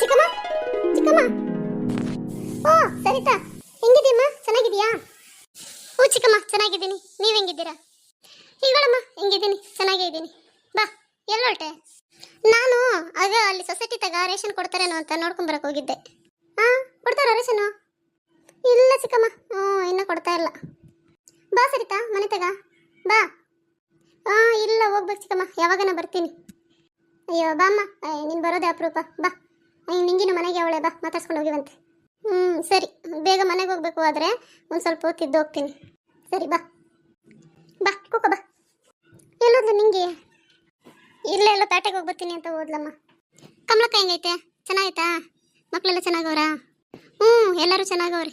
ಚಿಕ್ಕಮ್ಮ? ಚಿಕ್ಕಮ್ಮ? ಓ ಸರಿತಾ ಹೆಂಗಿದೀಮ್ಮ ಚೆನ್ನಾಗಿದೀಯಾ ಓ, ಚಿಕ್ಕಮ್ಮ, ಚೆನ್ನಾಗಿದ್ದೀನಿ. ನೀವು ಹೆಂಗಿದ್ದೀರಾ? ಈಗಳಮ್ಮ ಹೆಂಗಿದ್ದೀನಿ? ಚೆನ್ನಾಗೇ ಇದ್ದೀನಿ. ಬಾ ಎಲ್ಲಿ ನಾನು ಆಗ ಅಲ್ಲಿ ಸೊಸೈಟಿ ತಗ ರೇಷನ್ ಕೊಡ್ತಾರೇನೋ ಅಂತ ನೋಡ್ಕೊಂಡ್ ಬರಕ್ ಹೋಗಿದ್ದೆ. ಹಾಂ ಕೊಡ್ತಾರ ರೇಷನು ಇಲ್ಲ, ಚಿಕ್ಕಮ್ಮ. ಹ್ಞೂ, ಇನ್ನೂ ಕೊಡ್ತಾ ಇಲ್ಲ. ಬಾ ಸರಿತಾ ಮನೆ ತಗ. ಬಾ. ಹಾಂ ಇಲ್ಲ, ಹೋಗ್ಬೇಕು, ಚಿಕ್ಕಮ್ಮ. ಯಾವಾಗನ ಬರ್ತೀನಿ. ಅಯ್ಯೋ ಬಾ ಅಮ್ಮ ನೀನು ಬರೋದೇ ಅಪರೂಪ. ಬಾ. ನಿಂಗಿನ ಮನೆಗೆ ಅವಳೆ ಬಾ, ಮಾತಾಡ್ಸ್ಕೊಂಡು ಹೋಗಿವಂತೆ. ಹ್ಞೂ ಸರಿ. ಬೇಗ ಮನೆಗೆ ಹೋಗ್ಬೇಕು ಆದರೆ ಒಂದು ಸ್ವಲ್ಪ ಹೊತ್ತಿದ್ದು ಹೋಗ್ತೀನಿ. ಸರಿ, ಬಾ. ಬಾ, ಕೂಕ, ಬಾ. ಎಲ್ಲೋದ್ಲು ನಿಂಗೆ? ಇಲ್ಲ ಎಲ್ಲ ಪೇಟೆಗೆ ಹೋಗಿ ಬರ್ತೀನಿ ಅಂತ ಓದ್ಲಮ್ಮ ಕಮಲಕ್ಕ ಹೆಂಗೈತೆ? ಚೆನ್ನಾಗೈತಾ? ಮಕ್ಕಳೆಲ್ಲ ಚೆನ್ನಾಗವ್ರ? ಹ್ಞೂ ಎಲ್ಲರೂ ಚೆನ್ನಾಗವ್ರಿ.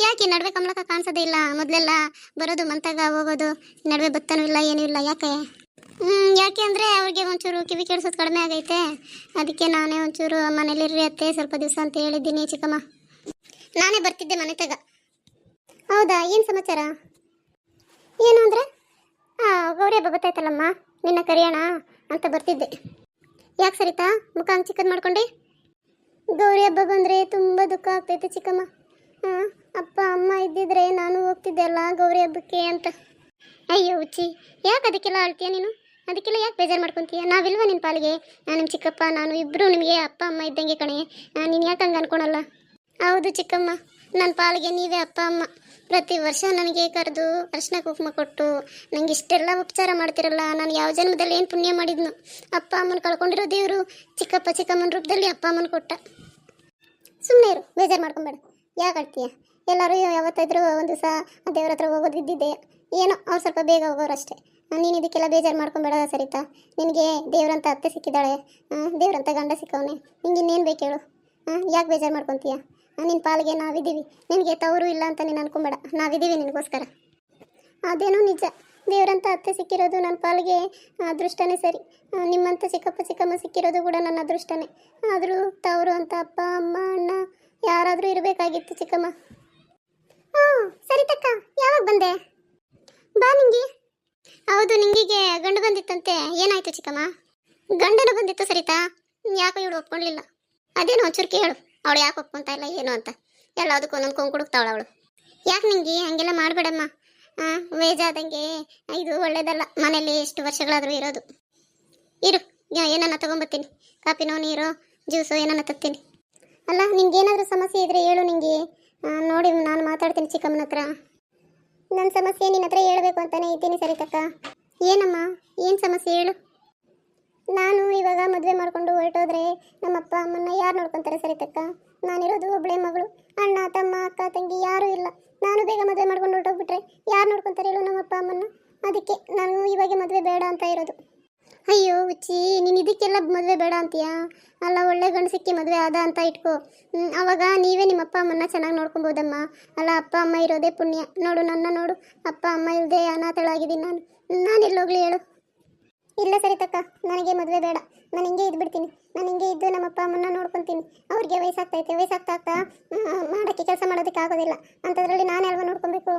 ಯಾಕೆ ನಡುವೆ ಕಮಲಕ್ಕ ಕಾಣಿಸೋದೇ ಇಲ್ಲ? ಮೊದಲೆಲ್ಲ ಬರೋದು ಮಂತಾಗ, ಹೋಗೋದು. ನಡುವೆ ಬತ್ತನೂ ಇಲ್ಲ, ಏನೂ ಇಲ್ಲ, ಯಾಕೆ? ಯಾಕೆ ಅಂದರೆ ಅವ್ರಿಗೆ ಒಂಚೂರು ಕಿವಿ ಕೇಳಿಸೋದು ಕಡಿಮೆ ಆಗೈತೆ. ಅದಕ್ಕೆ ನಾನೇ ಒಂಚೂರು ಮನೇಲಿರ್ರಿ ಅತ್ತೆ, ಸ್ವಲ್ಪ ದಿವಸ ಅಂತ ಹೇಳಿದ್ದೀನಿ ಚಿಕ್ಕಮ್ಮ. ನಾನೇ ಬರ್ತಿದ್ದೆ ಮನೆ ತಗ. ಹೌದಾ, ಏನು ಸಮಾಚಾರ? ಏನು ಅಂದರೆ? ಹಾಂ ಗೌರಿ ಹಬ್ಬ ಗೊತ್ತಾಯ್ತಲ್ಲಮ್ಮ? ನಿನ್ನ ಕರೆಯೋಣ ಅಂತ ಬರ್ತಿದ್ದೆ. ಯಾಕೆ ಸರಿತಾ? ಮುಖ ಹಂಗೆ ಚಿಕ್ಕದು ಮಾಡ್ಕೊಂಡೆ? ಗೌರಿ ಹಬ್ಬ ಬಂದರೆ ತುಂಬ ದುಃಖ ಆಗ್ತೈತೆ ಚಿಕ್ಕಮ್ಮ. ಹಾಂ ಅಪ್ಪ, ಅಮ್ಮ ಇದ್ದಿದ್ರೆ ನಾನು ಹೋಗ್ತಿದ್ದೆ ಅಲ್ಲ ಗೌರಿ ಹಬ್ಬಕ್ಕೆ ಅಂತ. ಅಯ್ಯೋ ಹುಚ್ಚಿ ಯಾಕೆ ಅದಕ್ಕೆಲ್ಲ ಅಳ್ತೀಯ ನೀನು? ಅದಕ್ಕೆಲ್ಲ ಯಾಕೆ ಬೇಜಾರು ಮಾಡ್ಕೊತೀಯ? ನಾವಿಲ್ವ ನಿನ್ನ ಪಾಲಿಗೆ? ನಾನು ನಿಮ್ಮ ಚಿಕ್ಕಪ್ಪ, ನಾನು ಇಬ್ಬರು ನಿಮಗೆ ಅಪ್ಪ, ಅಮ್ಮ ಇದ್ದಂಗೆ ಕಣೆ. ನೀನು ಯಾಕೆ ಹಂಗೆ ಅನ್ಕೊಳಲ್ಲ? ಹೌದು ಚಿಕ್ಕಮ್ಮ ನನ್ನ ಪಾಲಿಗೆ ನೀವೇ ಅಪ್ಪ, ಅಮ್ಮ. ಪ್ರತಿ ವರ್ಷ ನನಗೆ ಕರೆದು ಅರ್ಶಿನ ಕುಂಕುಮ ಕೊಟ್ಟು ನನಗೆ ಇಷ್ಟೆಲ್ಲ ಉಪಚಾರ ಮಾಡ್ತಿರಲ್ಲ, ನಾನು ಯಾವ ಜನ್ಮದಲ್ಲಿ ಏನು ಪುಣ್ಯ ಮಾಡಿದ್ನು? ಅಪ್ಪ, ಅಮ್ಮನ ಕಳ್ಕೊಂಡಿರೋ ದೇವರು ಚಿಕ್ಕಪ್ಪ, ಚಿಕ್ಕಮ್ಮನ ರೂಪದಲ್ಲಿ ಅಪ್ಪ, ಅಮ್ಮನ ಕೊಟ್ಟ. ಸುಮ್ಮನೆ ಇರು, ಬೇಜಾರು ಮಾಡ್ಕೊಂಬೇಡ. ಯಾಕೆ ಅಳ್ತೀಯ? ಎಲ್ಲರೂ ಯಾವತ್ತಾದರೂ ಒಂದು ದಿವಸ ದೇವ್ರ ಹತ್ರ ಹೋಗೋದು ಏನೋ ಅವ್ರು ಸ್ವಲ್ಪ ಬೇಗ ಹೋಗೋರು ಅಷ್ಟೇ. ನೀನು ಇದಕ್ಕೆಲ್ಲ ಬೇಜಾರು ಮಾಡ್ಕೊಂಬೇಡ ಸರಿತಾ. ನಿನಗೆ ದೇವ್ರಂತ ಅತ್ತೆ ಸಿಕ್ಕಿದ್ದಾಳೆ. ದೇವ್ರಂತ ಗಂಡ ಸಿಕ್ಕವನೆ. ನಿಂಗೆ ಇನ್ನೇನು ಬೇಕು ಹೇಳು? ಯಾಕೆ ಬೇಜಾರು ಮಾಡ್ಕೊತೀಯ? ನಿನ್ನ ಪಾಲಿಗೆ ನಾವಿದ್ದೀವಿ. ನಿನಗೆ ತವರು ಇಲ್ಲ ಅಂತ ನೀನು ಅನ್ಕೊಂಬೇಡ. ನಾವಿದ್ದೀವಿ ನಿನಗೋಸ್ಕರ. ಅದೇನೋ ನಿಜ. ದೇವರಂತ ಅತ್ತೆ ಸಿಕ್ಕಿರೋದು ನನ್ನ ಪಾಲಿಗೆ ಅದೃಷ್ಟನೇ ಸರಿ. ನಿಮ್ಮಂಥ ಚಿಕ್ಕಪ್ಪ ಚಿಕ್ಕಮ್ಮ ಸಿಕ್ಕಿರೋದು ಕೂಡ ನನ್ನ ಅದೃಷ್ಟನೇ. ಆದರೂ ತವರು ಅಂತ ಅಪ್ಪ, ಅಮ್ಮ, ಅಣ್ಣ ಯಾರಾದರೂ ಇರಬೇಕಾಗಿತ್ತು ಚಿಕ್ಕಮ್ಮ. ಹ್ಞೂ ಸರಿ ತಕ್ಕ ಯಾವಾಗ ಬಂದೆ? ಬಾ ನಿಂಗಿ. ಹೌದು, ನಿಂಗಿಗೆ ಗಂಡು ಬಂದಿತ್ತಂತೆ. ಏನಾಯ್ತು ಚಿಕ್ಕಮ್ಮ? ಗಂಡನು ಬಂದಿತ್ತು ಸರಿತಾ? ಯಾಕೋ ಇವಳು ಒಪ್ಕೊಳ್ಳಿಲ್ಲ ಅದೇನು ಒಂಚೂರು ಕೇಳು. ಅವಳು ಯಾಕೆ ಒಪ್ಕೊಂತ ಇಲ್ಲ, ಏನು ಅಂತ. ಎಲ್ಲದಕ್ಕೂ ಒಂದೊಂದು ಕೊಂಕು ಕುಡುಕ್ತಾವಳು ಅವಳು. ಯಾಕೆ ನಿಂಗೆ? ಹಂಗೆಲ್ಲ ಮಾಡಬೇಡಮ್ಮ. ಹಾಂ ವೇಜಾದಂಗೆ ಇದು ಒಳ್ಳೇದಲ್ಲ. ಮನೇಲಿ ಎಷ್ಟು ವರ್ಷಗಳಾದರೂ ಇರೋದು. ಇರು ಏನನ್ನ ತೊಗೊಂಬತ್ತೀನಿ. ಕಾಪಿನೋ ನೀರು, ಜ್ಯೂಸು, ಏನನ್ನ ತತ್ತೀನಿ. ಅಲ್ಲ, ನಿಂಗೇನಾದರೂ ಸಮಸ್ಯೆ ಇದ್ರೆ ಹೇಳು ನಿಂಗೆ. ನೋಡಿ, ನಾನು ಮಾತಾಡ್ತೀನಿ ಚಿಕ್ಕಮ್ಮನ ಹತ್ರ. ನನ್ನ ಸಮಸ್ಯೆ ನಿನ್ನ ಹತ್ರ ಹೇಳಬೇಕು ಅಂತಲೇ ಇದ್ದೀನಿ ಸರಿತಕ್ಕ ಏನಮ್ಮ? ಏನು ಸಮಸ್ಯೆ ಹೇಳು. ನಾನು ಇವಾಗ ಮದುವೆ ಮಾಡಿಕೊಂಡು ಹೊರಟೋದ್ರೆ ನಮ್ಮಪ್ಪ ಅಮ್ಮನ್ನ ಯಾರು ನೋಡ್ಕೊಂತಾರೆ ಸರಿತಕ್ಕ ನಾನಿರೋದು ಒಬ್ಬಳೇ ಮಗಳು. ಅಣ್ಣ, ತಮ್ಮ, ಅಕ್ಕ, ತಂಗಿ ಯಾರೂ ಇಲ್ಲ. ನಾನು ಬೇಗ ಮದುವೆ ಮಾಡ್ಕೊಂಡು ಹೊರಟೋಗ್ಬಿಟ್ರೆ ಯಾರು ನೋಡ್ಕೊತಾರೆ ಹೇಳು ನಮ್ಮಪ್ಪ ಅಮ್ಮನ್ನ? ಅದಕ್ಕೆ ನಾನು ಇವಾಗ ಮದುವೆ ಬೇಡ ಅಂತ ಇರೋದು. ಅಯ್ಯೋ ಉಚ್ಚಿ, ನೀನು ಇದಕ್ಕೆಲ್ಲ ಮದುವೆ ಬೇಡ ಅಂತೀಯಾ? ಅಲ್ಲ, ಒಳ್ಳೆ ಗಂಡು ಸಿಕ್ಕಿ ಮದುವೆ ಆದ ಅಂತ ಇಟ್ಕೋ. ಅವಾಗ ನೀವೇ ನಿಮ್ಮ ಅಪ್ಪ ಅಮ್ಮನ್ನ ಚೆನ್ನಾಗಿ ನೋಡ್ಕೊಬೋದಮ್ಮ. ಅಲ್ಲ, ಅಪ್ಪ ಅಮ್ಮ ಇರೋದೇ ಪುಣ್ಯ. ನೋಡು, ನನ್ನ ನೋಡು. ಅಪ್ಪ ಅಮ್ಮ ಇಲ್ಲದೆ ಅನಾಥಳಾಗಿದ್ದೀನಿ ನಾನು. ನಾನು ಎಲ್ಲೋಗ್ಲಿ ಹೇಳು. ಇಲ್ಲ ಸರಿ ತಕ್ಕ ನನಗೆ ಮದುವೆ ಬೇಡ. ನಾನು ಹಿಂಗೆ ಇದ್ಬಿಡ್ತೀನಿ. ನಾನು ಹಿಂಗೆ ಇದ್ದು ನಮ್ಮ ಅಪ್ಪ ಅಮ್ಮನ್ನ ನೋಡ್ಕೊತೀನಿ. ಅವ್ರಿಗೆ ವಯಸ್ಸಾಗ್ತೈತೆ ವಯಸ್ಸಾಗ್ತಾ ಆಗ್ತಾ ಮಾಡೋಕ್ಕೆ ಕೆಲಸ ಮಾಡೋದಕ್ಕೆ ಆಗೋದಿಲ್ಲ. ಅಂಥದ್ರಲ್ಲಿ ನಾನು ಅಲ್ವಾ ನೋಡ್ಕೊಬೇಕು?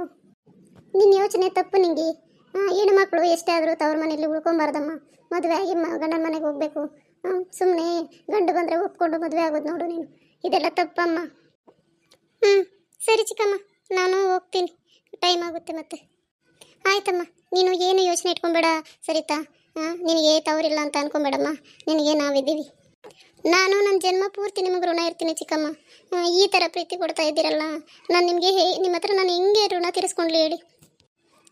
ನಿನ್ನ ಯೋಚನೆ ತಪ್ಪು ನಿಂಗೆ. ಹೆಣ್ಣು ಮಕ್ಕಳು ಎಷ್ಟೇ ಆದರೂ ತವ್ರ ಮನೆಯಲ್ಲಿ ಉಳ್ಕೊಂಬಾರ್ದಮ್ಮ. ಮದುವೆ ಆಗಿ ಗಂಡನ ಮನೆಗೆ ಹೋಗ್ಬೇಕು. ಸುಮ್ಮನೆ ಗಂಡು ಬಂದರೆ ಒಪ್ಕೊಂಡು ಮದುವೆ ಆಗೋದು ನೋಡು ನೀನು. ಇದೆಲ್ಲ ತಪ್ಪಮ್ಮ. ಹ್ಞೂ ಸರಿ ಚಿಕ್ಕಮ್ಮ, ನಾನು ಹೋಗ್ತೀನಿ. ಟೈಮ್ ಆಗುತ್ತೆ ಮತ್ತೆ. ಆಯ್ತಮ್ಮ, ನೀನು ಏನು ಯೋಚನೆ ಇಟ್ಕೊಂಬೇಡ, ಸರಿತಾ? ಹಾಂ ನಿನಗೆ ತವರಿಲ್ಲ ಅಂತ ಅನ್ಕೊಂಬೇಡಮ್ಮ. ನಿನಗೆ ನಾವಿದ್ದೀವಿ. ನಾನು ನನ್ನ ಜನ್ಮ ಪೂರ್ತಿ ನಿಮಗೆ ಋಣ ಇರ್ತೀನಿ ಚಿಕ್ಕಮ್ಮ. ಈ ಥರ ಪ್ರೀತಿ ಕೊಡ್ತಾ ಇದ್ದೀರಲ್ಲ. ನಾನು ನಿಮಗೆ ಹೇ ನಿಮ್ಮ ಹತ್ರ ನಾನು ಹೆಂಗೆ ಋಣ ತೀರಿಸ್ಕೊಂಡ್ಲಿ ಹೇಳಿ?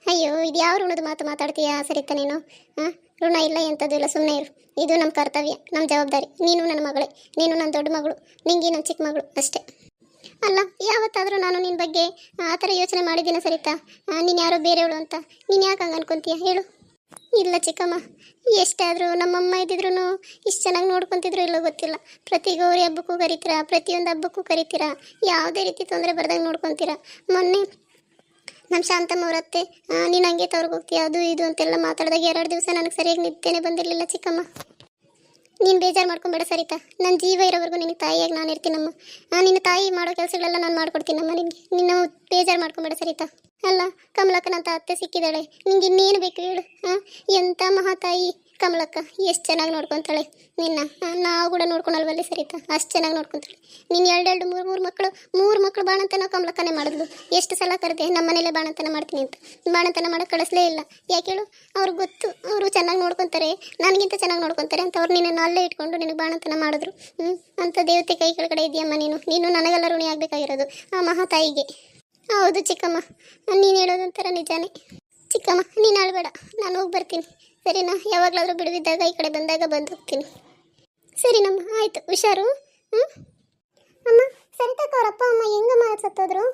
ಅಯ್ಯೋ, ಇದು ಯಾವ ಋಣದ ಮಾತು ಮಾತಾಡ್ತೀಯಾ? ಸರಿತಾ ನೀನು? ಹಾಂ? ಋಣ ಇಲ್ಲ ಎಂಥದ್ದು ಇಲ್ಲ ಸುಮ್ಮನೆ ಇರು. ಇದು ನಮ್ಮ ಕರ್ತವ್ಯ ನಮ್ಮ ಜವಾಬ್ದಾರಿ. ನೀನು ನನ್ನ ಮಗಳೇ, ನೀನು ನನ್ನ ದೊಡ್ಡ ಮಗಳು, ನಿಂಗೆ ನನ್ನ ಚಿಕ್ಕ ಮಗಳು, ಅಷ್ಟೇ. ಅಲ್ಲ, ಯಾವತ್ತಾದರೂ ನಾನು ನಿನ್ನ ಬಗ್ಗೆ ಆ ಥರ ಯೋಚನೆ ಮಾಡಿದ್ದೀನ ಸರಿತಾ? ನೀನು ಯಾರೋ ಬೇರೆಯವಳು ಅಂತ. ನೀನು ಯಾಕೆ ಹಂಗೆ ಅನ್ಕೊಂತೀಯ? ಹೇಳು. ಇಲ್ಲ, ಚಿಕ್ಕಮ್ಮ. ಎಷ್ಟಾದರೂ ನಮ್ಮಮ್ಮ ಇದ್ದಿದ್ರು ಇಷ್ಟು ಚೆನ್ನಾಗಿ ನೋಡ್ಕೊತಿದ್ರು ಇಲ್ಲೋ ಗೊತ್ತಿಲ್ಲ. ಪ್ರತಿ ಗೌರಿ ಹಬ್ಬಕ್ಕೂ ಕರಿತೀರಾ? ಪ್ರತಿಯೊಂದು ಹಬ್ಬಕ್ಕೂ ಕರಿತೀರಾ? ಯಾವುದೇ ರೀತಿ ತೊಂದರೆ ಬರ್ದಂಗೆ ನೋಡ್ಕೊತೀರಾ? ಮೊನ್ನೆ ನಮ್ಮ ಶಾಂತಮ್ಮ ಅವರತ್ತೆ. ನೀನು ಹಂಗೆ ಹೋಗ್ತೀಯ? ಅದು ಇದು ಅಂತೆಲ್ಲ ಮಾತಾಡಿದಾಗ ಎರಡು ದಿವಸ ನನಗೆ ಸರಿಯಾಗಿ ನಿದ್ದೆನೇ ಬಂದಿರಲಿಲ್ಲ ಚಿಕ್ಕಮ್ಮ. ನೀನು ಬೇಜಾರು ಮಾಡ್ಕೊಂಬೇಡ ಸರಿತಾ. ನನ್ನ ಜೀವ ಇರೋವರೆಗೂ ನಿನಗೆ ತಾಯಿಯಾಗಿ ನಾನು ಇರ್ತೀನಮ್ಮ. ನಿನ್ನ ತಾಯಿ ಮಾಡೋ ಕೆಲಸಗಳೆಲ್ಲ ನಾನು ಮಾಡ್ಕೊಡ್ತೀನಮ್ಮ ನಿನಗೆ. ನಿನ್ನ ಬೇಜಾರು ಮಾಡ್ಕೊಂಬೇಡ ಸರಿತಾ. ಅಲ್ಲ, ಕಮಲಕ್ಕನಂತ ಅತ್ತೆ ಸಿಕ್ಕಿದ್ದಾಳೆ. ನಿಂಗೆ ಇನ್ನೇನು ಬೇಕು ಹೇಳು ಹಾಂ ಎಂಥ ಮಹಾತಾಯಿ ಕಮಲಕ್ಕ, ಎಷ್ಟು ಚೆನ್ನಾಗಿ ನೋಡ್ಕೊತಾಳೆ. ನಿನ್ನ, ನಾವು ಕೂಡ ನೋಡ್ಕೊಳಲ್ವಲ್ಲಿ ಸರಿತಾ? ಅಷ್ಟು ಚೆನ್ನಾಗಿ ನೋಡ್ಕೊತಾಳೆ. ನೀನು ಎರಡೆರಡು ಮೂರು ಮೂರು ಮಕ್ಕಳು ಮೂರು ಮಕ್ಕಳು ಬಾಣಂತನ ಕಮಲಕ್ಕನೇ ಮಾಡಿದ್ಲು. ಎಷ್ಟು ಸಲ ಕರೆದೆ ನಮ್ಮ ಮನೇಲೆ ಬಾಣಂತನ ಮಾಡ್ತೀನಿ ಅಂತ. ಬಾಣಂತನ ಮಾಡಕ್ಕೆ ಕಳಿಸ್ಲೇ ಇಲ್ಲ. ಯಾಕೆ ಹೇಳು? ಅವ್ರಿಗೆ ಗೊತ್ತು. ಅವರು ಚೆನ್ನಾಗಿ ನೋಡ್ಕೊತಾರೆ. ನನಗಿಂತ ಚೆನ್ನಾಗಿ ನೋಡ್ಕೊತಾರೆ ಅಂತ ಅವ್ರು ನಿನ್ನನ್ನು ಅಲ್ಲೇ ಇಟ್ಕೊಂಡು ನಿನಗೆ ಬಾಣಂತನ ಮಾಡಿದ್ರು. ಹ್ಞೂ ಅಂತ ದೇವತೆ ಕೈ ಕೆಳಗಡೆ ಇದೆಯಮ್ಮ ನೀನು. ನೀನು ನನಗೆಲ್ಲ ಋಣಿ ಆಗಬೇಕಾಗಿರೋದು. ಆ ಮಹಾತಾಯಿಗೆ ಹೌದು ಚಿಕ್ಕಮ್ಮ. ನೀನು ಹೇಳೋದೊಂಥರ ನಿಜಾನೇ. ಚಿಕ್ಕಮ್ಮ, ನೀನು ಅಳ್ಬೇಡ ನಾನು ಹೋಗಿ ಬರ್ತೀನಿ. ಸರಿನಾ? ಯಾವಾಗಲಾದರೂ ಬಿಡುವಿದ್ದಾಗ ಈ ಕಡೆ ಬಂದಾಗ ಬಂದು ಹೋಗ್ತೀನಿ. ಸರಿನಮ್ಮ ಆಯಿತು. ಹುಷಾರು? ಹ್ಞೂ ಅಮ್ಮ, ಸರಿತಕ್ಕ ಅವ್ರ ಅಪ್ಪ, ಅಮ್ಮ ಹೆಂಗಮ್ಮ ಸತ್ತೋದ್ರು?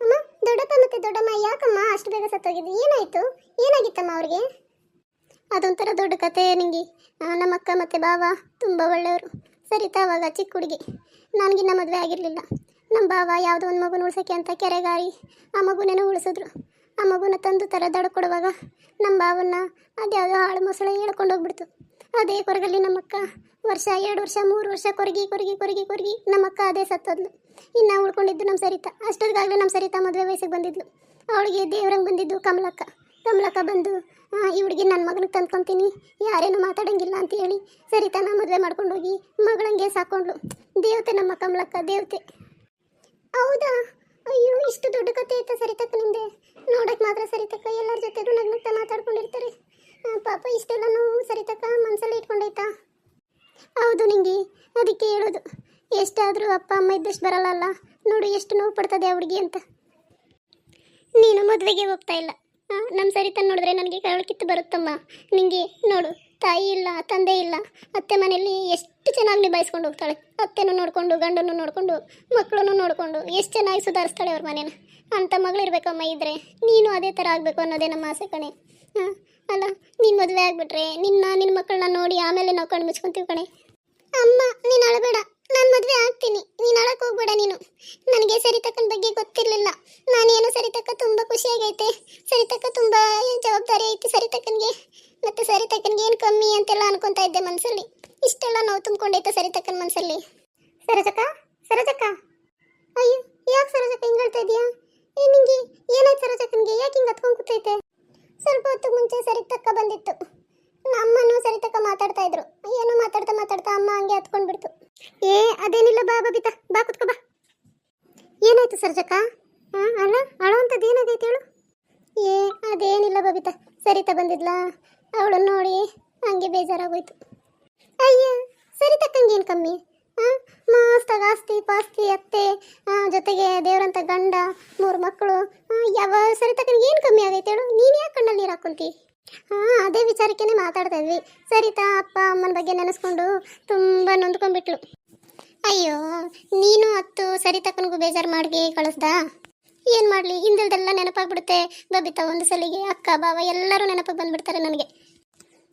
ಅಮ್ಮ, ದೊಡ್ಡಪ್ಪ ಮತ್ತು ದೊಡ್ಡಮ್ಮ ಯಾಕಮ್ಮ ಅಷ್ಟು ಬೇಗ ಸತ್ತೋಗಿದ್ದು ಏನಾಯಿತು? ಏನಾಗಿತ್ತಮ್ಮ ಅವ್ರಿಗೆ? ಅದೊಂಥರ ದೊಡ್ಡ ಕತೆ ನಿಂಗೆ. ನಮ್ಮ ಅಕ್ಕ ಮತ್ತು ಬಾವ ತುಂಬ ಒಳ್ಳೆಯವರು. ಸರಿತಾ ಅವಾಗ ಚಿಕ್ಕ ಹುಡುಗಿ. ನನಗಿನ್ನ ಮದುವೆ ಆಗಿರಲಿಲ್ಲ. ನಮ್ಮ ಬಾವ ಯಾವುದೋ ಒಂದು ಮಗುನ ಉಳ್ಸೋಕ್ಕೆ ಅಂತ ಕೆರೆಗಾರಿ ಆ ಮಗುನೇನೋ ಉಳಿಸಿದ್ರು. ಆ ಮಗುನ ತಂದು ಥರ ದಡ ಕೊಡುವಾಗ ನಮ್ಮ ಬಾವನ್ನ ಅದ್ಯಾವುದೋ ಹಾಳು ಮೊಸಳೆ ಹೇಳ್ಕೊಂಡು ಹೋಗ್ಬಿಡ್ತು. ಅದೇ ಕೊರಗಲ್ಲಿ ನಮ್ಮಕ್ಕ ವರ್ಷ, ಎರಡು ವರ್ಷ, ಮೂರು ವರ್ಷ ಕೊರಗಿ ಕೊರಗಿ ಕೊರಗಿ ಕೊರಗಿ ನಮ್ಮ ಅಕ್ಕ ಅದೇ ಸತ್ತೋದ್ಲು. ಇನ್ನು ಉಳ್ಕೊಂಡಿದ್ದು ನಮ್ಮ ಸರಿತಾ. ಅಷ್ಟೊತ್ತಿಗಾಗಲೇ ನಮ್ಮ ಸರಿತಾ ಮದುವೆ ವಯಸ್ಸಿಗೆ ಬಂದಿದ್ಲು. ಅವಳಿಗೆ ದೇವ್ರಂಗೆ ಬಂದಿದ್ದು ಕಮಲಕ್ಕ. ಕಮಲಕ್ಕ ಬಂದು ಈ ಹುಡುಗಿ ನನ್ನ ಮಗನಿಗೆ ತಂದ್ಕೊತೀನಿ. ಯಾರೇನು ಮಾತಾಡೋಂಗಿಲ್ಲ ಅಂತ ಹೇಳಿ ಸರಿತಾನ ಮದುವೆ ಮಾಡ್ಕೊಂಡು ಹೋಗಿ ಮಗಳಂಗೆ ಸಾಕೊಂಡ್ಲು ದೇವತೆ ನಮ್ಮ ಕಮಲಕ್ಕ, ದೇವತೆ. ಹೌದಾ? ಅಯ್ಯೋ, ಇಷ್ಟು ದೊಡ್ಡ ಕತೆ ಐತ ಸರಿತಕ್ಕ ನಿಂದೆ. ನೋಡಕ್ ಮಾತ್ರ ಸರಿತಕ್ಕ ಎಲ್ಲರ ಜೊತೆಗೂ ನಗ್ನಗ್ತಾ ಮಾತಾಡ್ಕೊಂಡಿರ್ತಾರೆ. ಪಾಪ ಇಷ್ಟೆಲ್ಲ ನೋವು ಸರಿತಕ್ಕ ಮನಸ್ಸಲ್ಲಿ ಇಟ್ಕೊಂಡೈತಾ? ಹೌದು ನಿಂಗೆ, ಅದಕ್ಕೆ ಹೇಳೋದು. ಎಷ್ಟಾದರೂ ಅಪ್ಪ, ಅಮ್ಮ ಇದ್ದಷ್ಟು ಬರಲ್ಲ ನೋಡು ಎಷ್ಟು ನೋವು ಪಡ್ತದೆ ಹುಡುಗಿ ಅಂತ. ನೀನು ಮದುವೆಗೆ ಹೋಗ್ತಾ ಇಲ್ಲ. ನಮ್ಮ ಸರಿತ ನೋಡಿದ್ರೆ ನನಗೆ ಕಿತ್ತು ಬರುತ್ತಮ್ಮ. ನಿಂಗೆ, ನೋಡು, ತಾಯಿ ಇಲ್ಲ, ತಂದೆ ಇಲ್ಲ, ಅತ್ತೆ ಮನೆಯಲ್ಲಿ ಎಷ್ಟು ಚೆನ್ನಾಗಿ ನಿಭಾಯಿಸ್ಕೊಂಡು ಹೋಗ್ತಾಳೆ. ಅತ್ತೆನೂ ನೋಡಿಕೊಂಡು ಗಂಡನ್ನು ನೋಡಿಕೊಂಡು, ಮಕ್ಕಳನ್ನು ನೋಡಿಕೊಂಡು ಎಷ್ಟು ಚೆನ್ನಾಗಿ ಸುಧಾರಿಸ್ತಾಳೆ ಅವ್ರ ಮನೇನ. ಅಂಥ ಮಗಳಿರ್ಬೇಕಮ್ಮ ಇದ್ರೆ. ನೀನು ಅದೇ ಥರ ಆಗಬೇಕು ಅನ್ನೋದೇ ನಮ್ಮ ಆಸೆ ಕಣೆ. ಹಾಂ, ಅಲ್ಲ, ನೀನು ಮದುವೆ ಆಗಿಬಿಟ್ರೆ ನಿನ್ನ ನಿನ್ನ ಮಕ್ಕಳನ್ನ ನೋಡಿ ಆಮೇಲೆ ನಾವು ಕಣ್ಣು ಮುಚ್ಕೊಂತೀವಿ ಕಣೆ. ಅಮ್ಮ, ನೀನು ಅಳಬೇಡ. ನಾನು ಮದುವೆ ಆಗ್ತೀನಿ. ನೀನು ಅಳಕ್ಕೆ ಹೋಗ್ಬೇಡ ನೀನು. ನನಗೆ ಸರಿತಕ್ಕನ ಬಗ್ಗೆ ಗೊತ್ತಿರಲಿಲ್ಲ. ನಾನೇನು ಸರಿತಕ್ಕ ತುಂಬ ಖುಷಿಯಾಗೈತೆ ಸರಿತಕ್ಕ ತುಂಬ ಜವಾಬ್ದಾರಿ ಐತೆ ಸರಿತಕ್ಕನಿಗೆ ಮತ್ತು ಸರಿತಕ್ಕನಿಗೆ ಏನು ಕಮ್ಮಿ ಅಂತೆಲ್ಲ ಅನ್ಕೊತಾ ಇದ್ದೆ ಮನಸ್ಸಲ್ಲಿ ಇಷ್ಟೆಲ್ಲ ನೋವು ತುಂಬಿಕೊಂಡೈತೆ ಸರಿತಕ್ಕನ ಮನಸ್ಸಲ್ಲಿ ಸರೋಜಕ್ಕ ಸರೋಜಕ್ಕ ಅಯ್ಯೋ ಯಾಕೆ ಸರೋಜಕ್ಕ ಹಿಂಗೆ ಹೇಳ್ತಾ ಇದೀಯಾ ಏ ನಿಂಗೆ ಏನಾಯ್ತು ಸರೋಜಕ್ಕನಿಗೆ ಯಾಕೆ ಹಿಂಗೆ ಹತ್ಕೊಂಡು ಕೂತೈತೆ ಸ್ವಲ್ಪ ಹೊತ್ತು ಮುಂಚೆ ಸರಿತಕ್ಕ ಬಂದಿತ್ತು ನಮ್ಮನ್ನು ಸರಿತಕ್ಕ ಮಾತಾಡ್ತಾ ಇದ್ರು ಏನೋ ಮಾತಾಡ್ತಾ ಮಾತಾಡ್ತಾ ಅಮ್ಮ ಹಂಗೆ ಹತ್ಕೊಂಡು ಬಿಡ್ತು ಏ ಅದೇನಿಲ್ಲ ಬಾ ಬಬಿತಾ ಬಾ ಕುತ್ಕೋ ಬಾ ಏನಾಯ್ತು ಸರ್ಜಕ್ಕ ಹಾ ಅಲ್ಲ ಅಳೋಂಥದ್ದು ಏನಾಗೈತೆ ಹೇಳು ಏ ಅದೇನಿಲ್ಲ ಬಬಿತಾ ಸರಿತಾ ಬಂದಿದ್ಲಾ ಅವಳು ನೋಡಿ ಹಂಗೆ ಬೇಜಾರಾಗೋಯ್ತು. ಅಯ್ಯ, ಸರಿ ಏನು ಕಮ್ಮಿ? ಮಸ್ತಾಗ ಆಸ್ತಿ ಪಾಸ್ತಿ ಅತ್ತೆ ಜೊತೆಗೆ ದೇವರಂತ ಗಂಡ, ಮೂರು ಮಕ್ಕಳು ಯಾವ ಸರಿತಕ್ಕನಿಗೆ ಏನು ಕಮ್ಮಿ ಆಗೈತೆ ಹೇಳು? ನೀನು ಯಾಕೆ ಕಣ್ಣಲ್ಲಿ ನೀರು ಹಾಕೊಂತಿ? ಹಾಂ ಅದೇ ವಿಚಾರಕ್ಕೇ ಮಾತಾಡ್ತಾ ಇದ್ವಿ. ಸರಿತಾ ಅಪ್ಪ, ಅಮ್ಮನ ಬಗ್ಗೆ ನೆನೆಸ್ಕೊಂಡು ತುಂಬ ನೊಂದ್ಕೊಂಡ್ಬಿಟ್ಲು. ಅಯ್ಯೋ, ನೀನು ಅತ್ತು ಸರಿ ತಕ್ಕನಿಗೂ ಬೇಜಾರು ಮಾಡಿ ಕಳಿಸ್ದಾ? ಏನು ಮಾಡಲಿ? ಹಿಂದಿಲ್ದೆಲ್ಲ ನೆನಪಾಗ್ಬಿಡುತ್ತೆ. ಬಬಿತಾ ಒಂದು ಸಲಿಗೆ, ಅಕ್ಕ, ಬಾವ, ಎಲ್ಲರೂ ನೆನಪಿಗೆ ಬಂದ್ಬಿಡ್ತಾರೆ ನನಗೆ.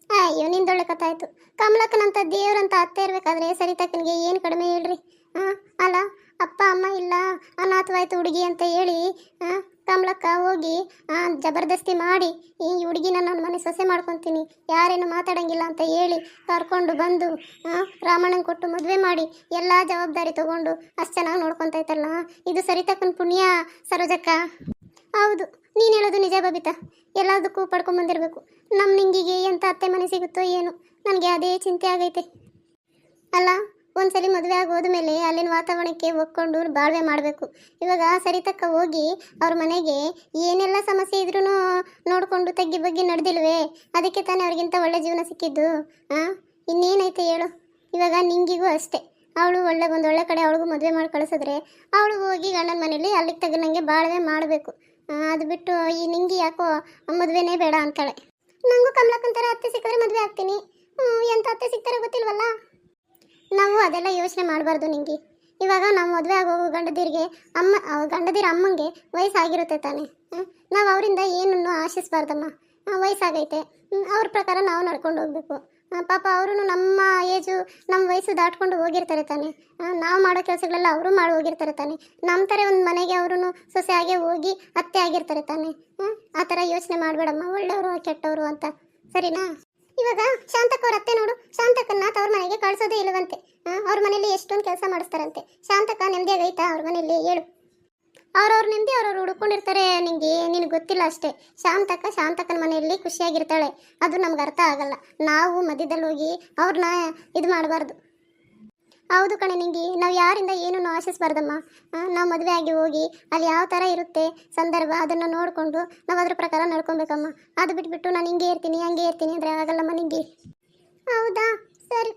ಅಯ್ಯೋ, ನಿಂದೊಳ್ಳೆ ಕಥಾಯ್ತು ಕಮಲಕ್ಕನಂತ ದೇವ್ರಂತ ಅತ್ತೆ ಇರಬೇಕಾದ್ರೆ ಸರಿತಕ್ಕನಿಗೆ ಏನು ಕಡಿಮೆ ಹೇಳ್ರಿ? ಹಾಂ ಅಲ್ಲ, ಅಪ್ಪ, ಅಮ್ಮ ಇಲ್ಲ, ಅನಾಥವಾಯ್ತು ಹುಡುಗಿ ಅಂತ ಹೇಳಿ ಹಾಂ ಕಮಲಕ್ಕ ಹೋಗಿ ಜಬರ್ದಸ್ತಿ ಮಾಡಿ, ಈ ಹುಡುಗಿನ ನನ್ನ ಮನೆ ಸೊಸೆ ಮಾಡ್ಕೊತೀನಿ, ಯಾರೇನು ಮಾತಾಡಂಗಿಲ್ಲ ಅಂತ ಹೇಳಿ ಕರ್ಕೊಂಡು ಬಂದು ರಾಮಣ್ಣನ ಕೊಟ್ಟು ಮದುವೆ ಮಾಡಿ, ಎಲ್ಲ ಜವಾಬ್ದಾರಿ ತಗೊಂಡು ಅಷ್ಟು ಚೆನ್ನಾಗಿ ಇತ್ತಲ್ಲ ಇದು ಸರಿತಕ್ಕನ ಪುಣ್ಯ, ಸರೋಜಕ್ಕ? ಹೌದು, ನೀನು ಹೇಳೋದು ನಿಜ ಬಬಿತಾ, ಎಲ್ಲದಕ್ಕೂ ಪಡ್ಕೊಂಬಂದಿರಬೇಕು ನಮ್ಮ ನಿಂಗಿಗೆ ಎಂಥ ಅತ್ತೆ ಮನೆ ಸಿಗುತ್ತೋ ಏನು, ನನಗೆ ಅದೇ ಚಿಂತೆ ಆಗೈತೆ. ಅಲ್ಲ ಒಂದ್ಸಲಿ ಮದುವೆ ಆಗಿ ಹೋದ್ಮೇಲೆ ಅಲ್ಲಿನ ವಾತಾವರಣಕ್ಕೆ ಒಕ್ಕೊಂಡು ಬಾಳ್ವೆ ಮಾಡಬೇಕು. ಇವಾಗ ಸರಿತಕ್ಕ ಹೋಗಿ ಅವ್ರ ಮನೆಗೆ ಏನೆಲ್ಲ ಸಮಸ್ಯೆ ಇದ್ರೂ ನೋಡಿಕೊಂಡು ತಗ್ಗಿ ಬಗ್ಗಿ ನಡೆದಿಲ್ವೇ? ಅದಕ್ಕೆ ತಾನೇ ಅವ್ರಿಗಿಂತ ಒಳ್ಳೆ ಜೀವನ ಸಿಕ್ಕಿದ್ದು. ಹಾಂ ಇನ್ನೇನೈತೆ ಹೇಳು? ಇವಾಗ ನಿಂಗಿಗೂ ಅಷ್ಟೇ. ಅವಳು ಒಳ್ಳೆ, ಒಂದು ಒಳ್ಳೆ ಕಡೆ ಅವಳಿಗೂ ಮದುವೆ ಮಾಡಿ ಕಳಿಸಿದ್ರೆ ಅವಳು ಹೋಗಿ ಗಂಡನ ಮನೇಲಿ ಅಲ್ಲಿಗೆ ತಗನಂಗೆ ಬಾಳ್ವೆ ಮಾಡಬೇಕು. ಅದು ಬಿಟ್ಟು ಈ ನಿಂಗಿ ಯಾಕೋ ಮದುವೆನೇ ಬೇಡ ಅಂತಾಳೆ. ನನಗೂ ಕಮಲಕ್ಕಂತರ ಅತ್ತೆ ಸಿಕ್ಕಿದ್ರೆ ಮದುವೆ ಆಗ್ತೀನಿ. ಹ್ಞೂ ಎಂಥ ಅತ್ತೆ ಸಿಗ್ತಾರೆ ಗೊತ್ತಿಲ್ವಲ್ಲ? ಅದೆಲ್ಲ ಯೋಚನೆ ಮಾಡಬಾರ್ದು ನಿಂಗೆ. ಇವಾಗ ನಾವು ಮದುವೆ ಆಗೋಗೋ ಗಂಡದಿರಿಗೆ ಅಮ್ಮ ಗಂಡದಿರ ಅಮ್ಮಂಗೆ ವಯಸ್ಸಾಗಿರುತ್ತೆ ತಾನೆ. ನಾವು ಅವರಿಂದ ಏನನ್ನು ಆಶಿಸ್ಬಾರ್ದಮ್ಮ. ವಯಸ್ಸಾಗೈತೆ. ಅವ್ರ ಪ್ರಕಾರ ನಾವು ನಡ್ಕೊಂಡು ಹೋಗ್ಬೇಕು. ಪಾಪ ಅವರು ನಮ್ಮ ಏಜು ನಮ್ಮ ವಯಸ್ಸು ದಾಟ್ಕೊಂಡು ಹೋಗಿರ್ತಾರೆ ತಾನೆ. ನಾವು ಮಾಡೋ ಕೆಲಸಗಳೆಲ್ಲ ಅವರು ಮಾಡಿ ಹೋಗಿರ್ತಾರೆ ತಾನೆ. ನಮ್ಮ ಥರ ಒಂದು ಮನೆಗೆ ಅವರು ಸೊಸೆ ಆಗೇ ಹೋಗಿ ಅತ್ತೆ ಆಗಿರ್ತಾರೆ ತಾನೆ? ಆ ಥರ ಯೋಚನೆ ಮಾಡಬೇಡಮ್ಮ. ಒಳ್ಳೆಯವರು ಕೆಟ್ಟವರು ಅಂತ. ಸರಿನಾ? ಇವಾಗ ಶಾಂತಕ್ಕ ಅವ್ರ ಅತ್ತೆ ನೋಡು, ಶಾಂತಕ್ಕನ್ನ ತವ್ರ ಮನೆಗೆ ಕಳ್ಸೋದೇ ಇಲ್ಲವಂತೆ. ಅವ್ರ ಮನೇಲಿ ಎಷ್ಟೊಂದು ಕೆಲಸ ಮಾಡಿಸ್ತಾರಂತೆ. ಶಾಂತಕ್ಕ ನೆಮ್ಮದಿಯಾಗೈತಾ ಅವ್ರ ಮನೇಲಿ ಹೇಳು. ಅವ್ರವ್ರ ನೆಮ್ಮದಿ ಅವ್ರವ್ರು ಹುಡ್ಕೊಂಡಿರ್ತಾರೆ ನಿಂಗೆ, ನಿನಗೆ ಗೊತ್ತಿಲ್ಲ ಅಷ್ಟೇ. ಶಾಂತಕ್ಕ ಶಾಂತಕ್ಕನ ಮನೆಯಲ್ಲಿ ಖುಷಿಯಾಗಿರ್ತಾಳೆ. ಅದು ನಮ್ಗೆ ಅರ್ಥ ಆಗಲ್ಲ. ನಾವು ಮಧ್ಯದಲ್ಲಿ ಹೋಗಿ ಅವ್ರನ್ನ ಇದು ಮಾಡಬಾರ್ದು. ಹೌದು ಕಣೆ ನಿಂಗೆ, ನಾವು ಯಾರಿಂದ ಏನನ್ನು ಆಶಿಸ್ಬಾರ್ದಮ್ಮ? ನಾವು ಮದುವೆ ಆಗಿ ಹೋಗಿ ಅಲ್ಲಿ ಯಾವ ಥರ ಇರುತ್ತೆ ಸಂದರ್ಭ ಅದನ್ನು ನೋಡಿಕೊಂಡು ನಾವು ಅದ್ರ ಪ್ರಕಾರ ನಡ್ಕೊಬೇಕಮ್ಮ. ಅದು ಬಿಟ್ಬಿಟ್ಟು ನಾನು ಹಿಂಗೆ ಇರ್ತೀನಿ, ಹಂಗೆ ಇರ್ತೀನಿ ಅಂದರೆ ಆಗಲ್ಲಮ್ಮ ನಿಂಗೆ. ಹೌದಾ? ಸರಿ.